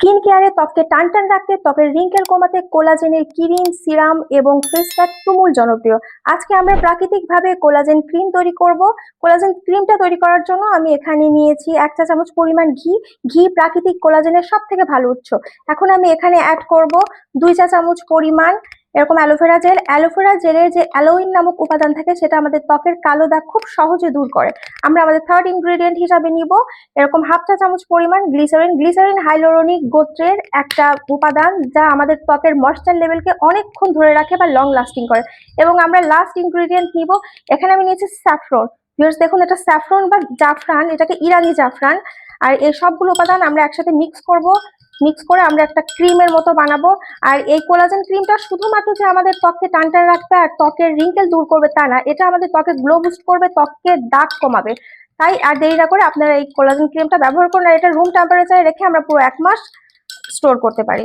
Skin কেয়ারে ত্বককে টান টান রাখতে, ত্বকের রিঙ্কেল কমাতে কোলাজেনের ক্রিম, সিরাম এবং ফেস প্যাক তুমুল জনপ্রিয়। আজকে আমরা প্রাকৃতিকভাবে কোলাজেন ক্রিম তৈরি করব। কোলাজেন ক্রিমটা তৈরি করার জন্য আমি এখানে নিয়েছি এক চা চামচ পরিমাণ ঘি। ঘি প্রাকৃতিক কোলাজেনের সব থেকে ভালো উৎস। এখন আমি এখানে অ্যাড করব দুই চা চামচ পরিমাণ এরকম অ্যালোভেরা জেল, অ্যালোভেরা জেলের যে অ্যালোইন নামক উপাদান থাকে সেটা আমাদের ত্বকের কালো দাগ খুব সহজে দূর করে। আমরা আমাদের থার্ড ইনগ্রেডিয়েন্ট হিসাবে নিব। এরকম হাফ চা চামচ পরিমাণ গ্লিসারিন গ্লিসারিন হাইলোরনিক গোত্রের একটা উপাদান যা আমাদের ত্বকের ময়েশ্চার লেভেলকে অনেকক্ষণ ধরে রাখে বা লং লাস্টিং করে। এবং আমরা লাস্ট ইনগ্রেডিয়েন্ট নিব। এখানে আমি নিয়েছি স্যাফরন ভিউয়ার্স দেখুন, এটা স্যাফরন বা জাফরান, এটাকে ইরানি জাফরান। আর এই সবগুলো উপাদান আমরা একসাথে মিক্স করব। মিক্স করে আমরা একটা ক্রিমের মতো বানাবো। আর এই কোলাজেন ক্রিমটা শুধুমাত্র যে আমাদের ত্বককে টান টান রাখবে আর ত্বকের রিঙ্কেল দূর করবে তা না, এটা আমাদের ত্বকে গ্লো বুস্ট করবে, ত্বককে দাগ কমাবে। তাই আর দেরি না করে আপনারা এই কোলাজেন ক্রিমটা ব্যবহার করুন আর এটা রুম টেম্পারেচারে রেখে আমরা পুরো এক মাস স্টোর করতে পারি।